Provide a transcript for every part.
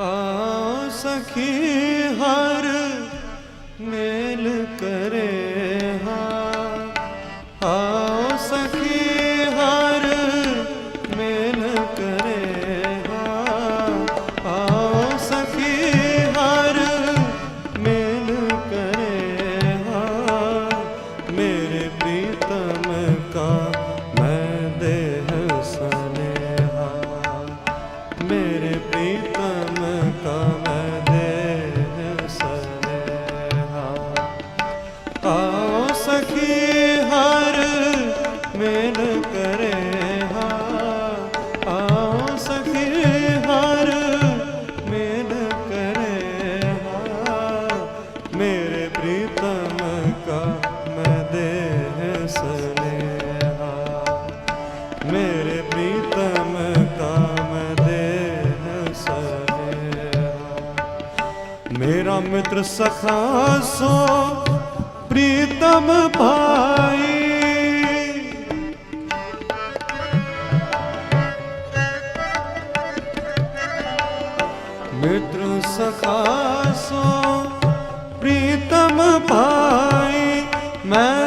ਆਓ ਸਖੀ ਹਰ ਮੇਲ ਪ੍ਰੀਤਮ ਕਮ ਮਿੱਤਰ ਸਖਾ ਸੋ ਪ੍ਰੀਤਮ ਭਾਈ। ਮਿੱਤਰ ਸਖਾ ਸੋ ਪ੍ਰੀਤਮ ਭਾਈ ਮੈਂ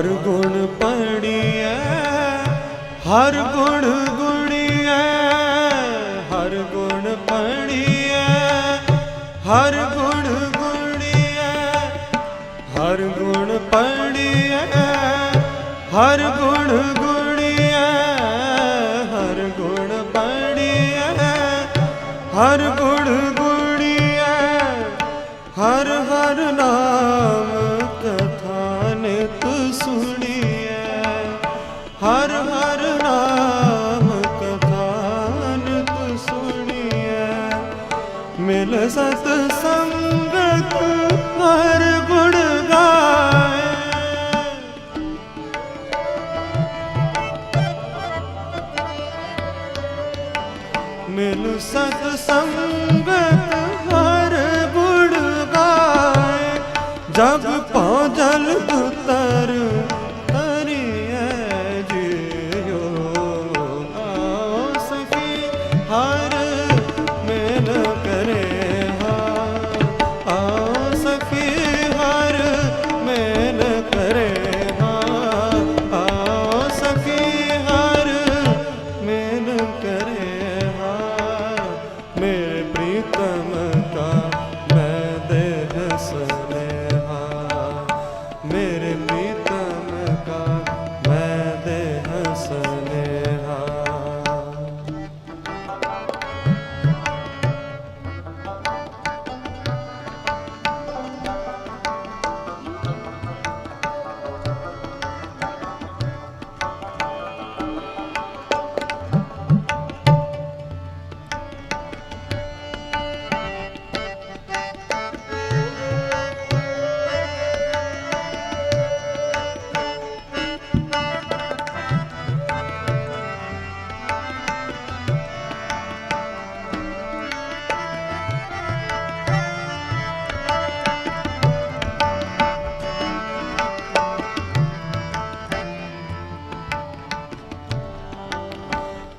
ਹਰ ਗੁਣ ਪੜੀਐ ਹਰ ਗੁਣ ਗੁਣੀ ਗੁਣੀਐ, ਹਰ ਗੁਣ ਪੜੀਐ ਹਰ ਗੁਣ ਗੁਣੀ ਗੁਣੀਐ, ਹਰ ਗੁਣ ਪੜੀਐ ਹਰ ਗੁਣ ਗੁਣੀ ਗੁਣੀਐ, ਹਰ ਗੁਣ ਪੜੀਐ ਹਰ ਗੁਣ ਮਿਲ ਸਤ ਸੰਗਤ ਹਰ ਬੁੜ ਗਾਏ। ਜਗ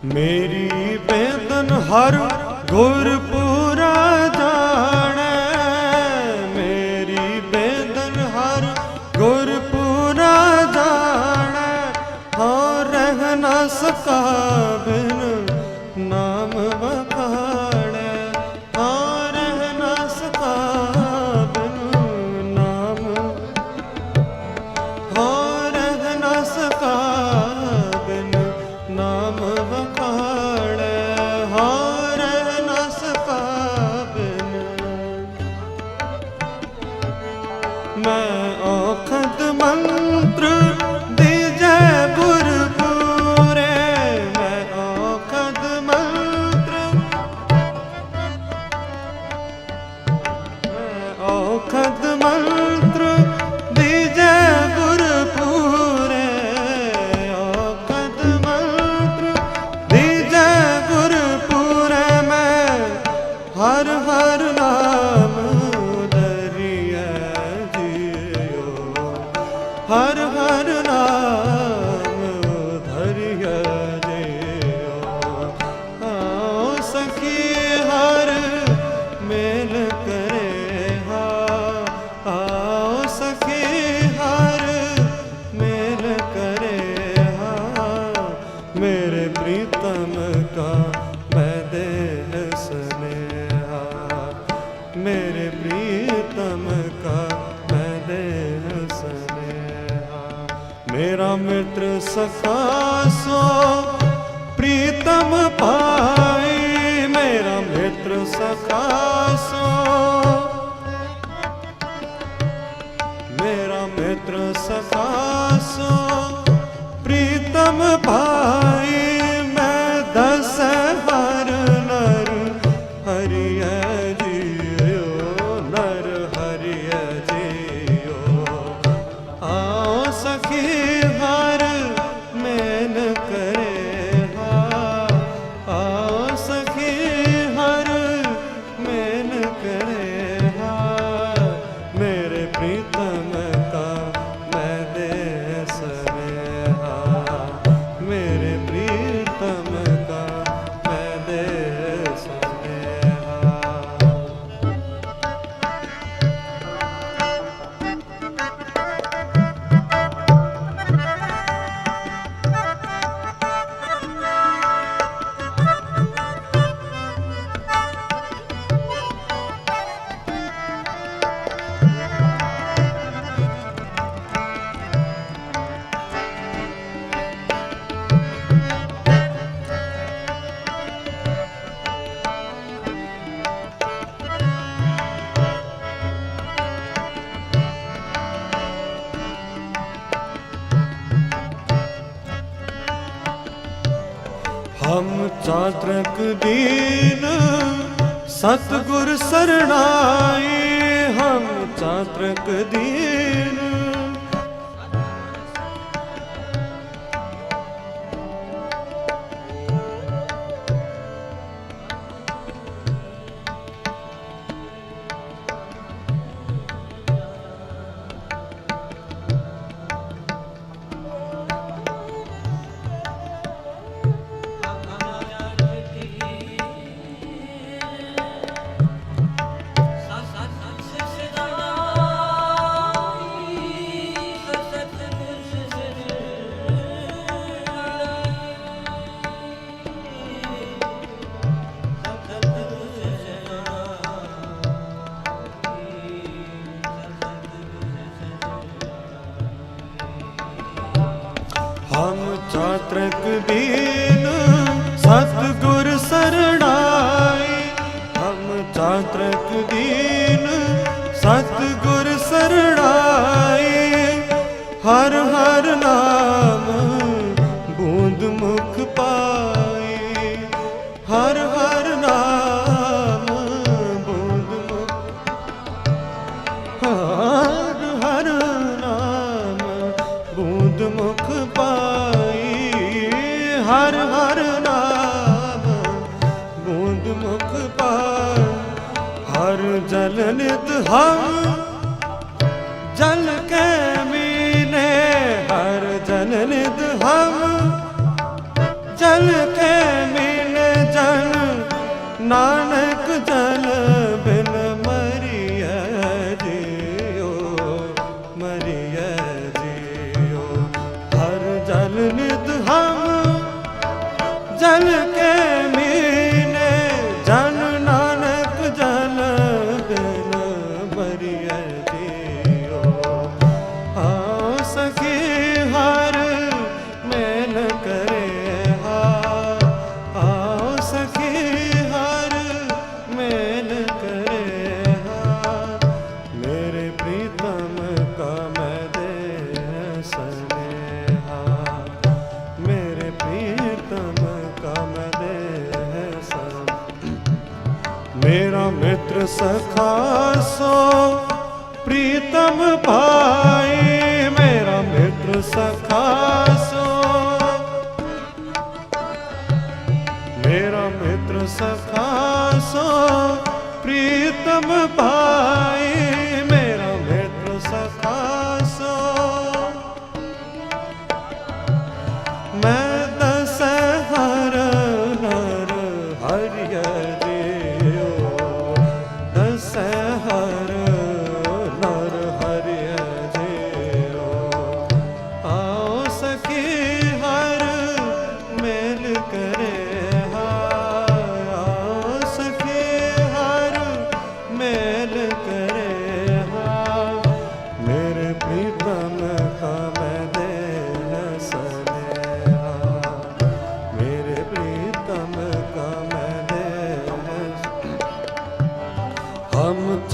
ਮੇਰੀ ਬੇਦਨ ਹਰ ਗੁਰਪੁਰ ਪਿਤਰ ਸਖਾ ਸੋ ਪ੍ਰੀਤਮ ਭਾਈ, ਮੈਂ ਦਸ ਵਰ ਨਰ, ਹਰਿਐ ਜੀਓ, ਨਰ ਹਰਿਐ ਜੀਓ। ਆਓ ਸਖੀ ਵਰ ਮੈਨ ਕਰੇ ਹਾ ਆਓ ਸਖੀ, ਹਰ ਮੈਨ ਕਰੇ ਹਾ ਮੇਰੇ ਪ੍ਰੀਤਮ ਪ੍ਰਭ ਦੀਨ ਸਤਗੁਰ ਸਰਣਾਏ ਹਮ ਚਾਤਰਕ सतगुरु ਹਰ ਜਲ ਨਿਤ ਹਮ ਜਲ ਕੇ ਮੀਨੇ, ਹਰ ਜਲ ਨਿਤ ਹਮ ਜਲ ਕੇ ਮੀਨੇ ਜਨ, ਨਾਨਕ ਜਨ ਮੇਰਾ ਮਿੱਤਰ ਸਖਾ ਸੋ, ਪ੍ਰੀਤਮ ਭਾਈ, ਮੇਰਾ ਮਿੱਤਰ ਸਖਾ ਸੋ। ਮੇਰਾ ਮਿੱਤਰ ਸਖਾ ਸੋ, ਪ੍ਰੀਤਮ ਭਾਈ, ਮੇਰਾ ਮਿੱਤਰ ਸਖਾ ਸੋ। ਮੈਂ ਦਸ ਹਰ ਨਰ ਹਰਿ ਹਰਿ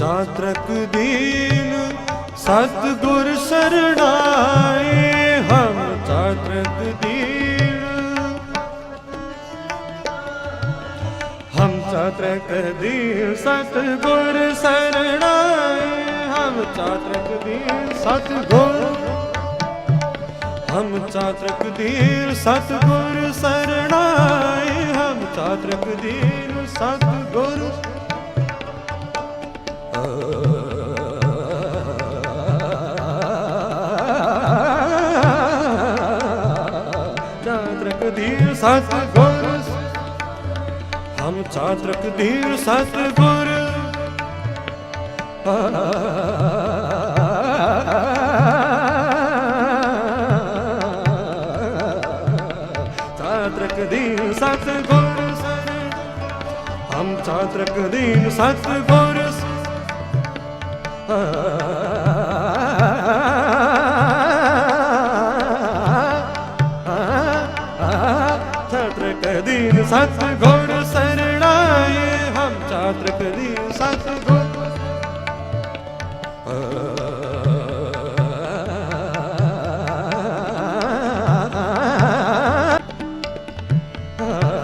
ਹਮ ਚਾਤਰਕ ਦੀਨ, ਸਤਿਗੁਰ ਸਰਣਾਏ ਹਮ ਚਾਤਰਕ ਦੀਨ। ਹਮ ਚਾਤਰਕ ਦੀਨ, ਸਤਿਗੁਰ ਸਰਣਾਏ ਹਮ ਚਾਤਰਕ ਦੀਨ, ਸਤਿਗੁਰ। ਹਮ ਚਾਤਰਕ ਦੀਨ, ਸਤਿਗੁਰ ਸਰਣਾਏ ਹਮ ਚਾਤਰਕ ਦੀਨ, ਸਤਿਗੁਰ। ਚਾਤਰਕ ਦੀਨ ਸਤਿਗੁਰ ਹਮ ਚਾਤਰਕ ਦੀਨ ਸਤਿਗੁਰ ਚਾਤਰਕ ਦੀਨ ਸਤਿਗੁਰ ਸਰਨ ਹਮ ਚਾਤਰਕ ਦੀਨ ਸਤਿਗੁਰ ਚਾਤਰਕ ਦੀਨ ਸਤਿਗੁਰ ਸਰਣਾਏ ਹਮ ਚਾਤਰਕ ਦੀਨ ਸਤਿਗੁਰ ਚਾਤਰਕ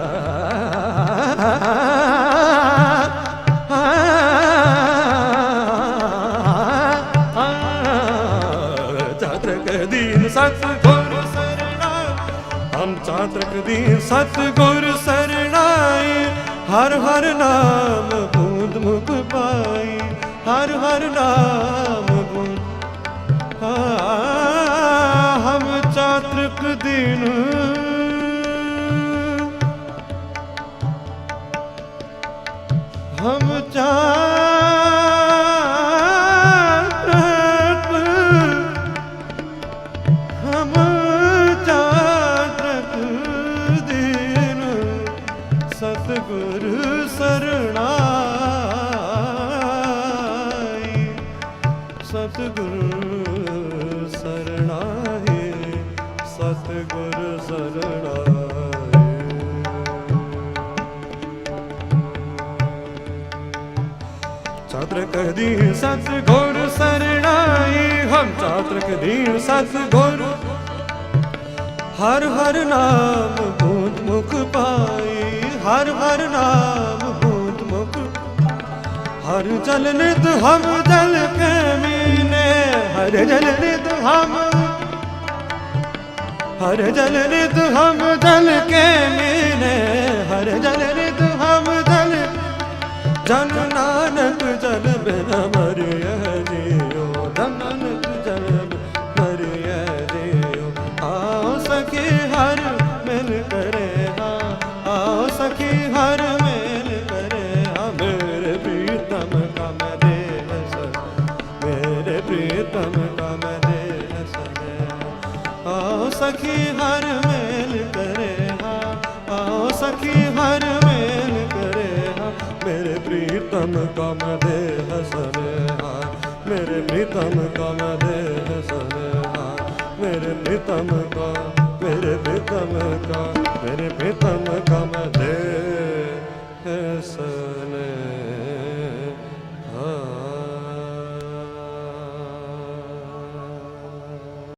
ਦੀਨ ਸਤਿਗੁਰ ਸਰਣਾਏ ਹਰ ਹਰ ਨਾਮ ਬੂੰਦ ਮੁਖ ਪਾਈ ਹਰ ਹਰ ਨਾਮ ਚਾਤਰਕ ਦੀਨ ਸਤਿਗੁਰ ਸਰਣਾਈ ਹਮ ਚਾਤਰਕ ਦੀਨ ਸਤਿਗੁਰ। ਹਰ ਹਰ ਨਾਮ ਬੂੰਦ ਮੁਖ ਪਾਈ, ਹਰ ਹਰ ਨਾਮ ਬੂੰਦ ਮੁਖ। ਹਰ ਜਲ ਨਿਤ ਹਮ ਜਲ ਕੇ ਮੀਨੇ, ਹਰ ਜਲ ਨਿਤ ਹਮ ਹਰ ਜਲ ਨਿਤ ਹਮ ਜਲ ਕੇ ਮੀਨੇ ਹਰ ਜਲ ਨਿਤ ਹਮ ਜਲ ਜਨ ਨਾਨਕ ਜਲ ਬਿਨ ਮਰਿਐ ਜਿਉ ਆਓ ਸਖੀ ਹਰ ਮੇਲ ਕਰੇ ਹਾਂ ਆਓ ਸਖੀ ਹਰ ਮੇਲ ਕਰੇ ਹਾਂ ਮੇਰੇ ਪ੍ਰੀਤਮ ਕਮ ਦੇ ਹਸਨ ਹਾਂ ਮੇਰੇ ਪ੍ਰੀਤਮ ਕਮ ਦੇ ਹਸਨ ਹਾਂ ਮੇਰੇ ਪ੍ਰੀਤਮ ਕਾ ਮੇਰੇ ਪ੍ਰੀਤਮ ਕਾ ਮੇਰੇ ਪ੍ਰੀਤਮ ਕਮ ਦੇ ਹਸਨ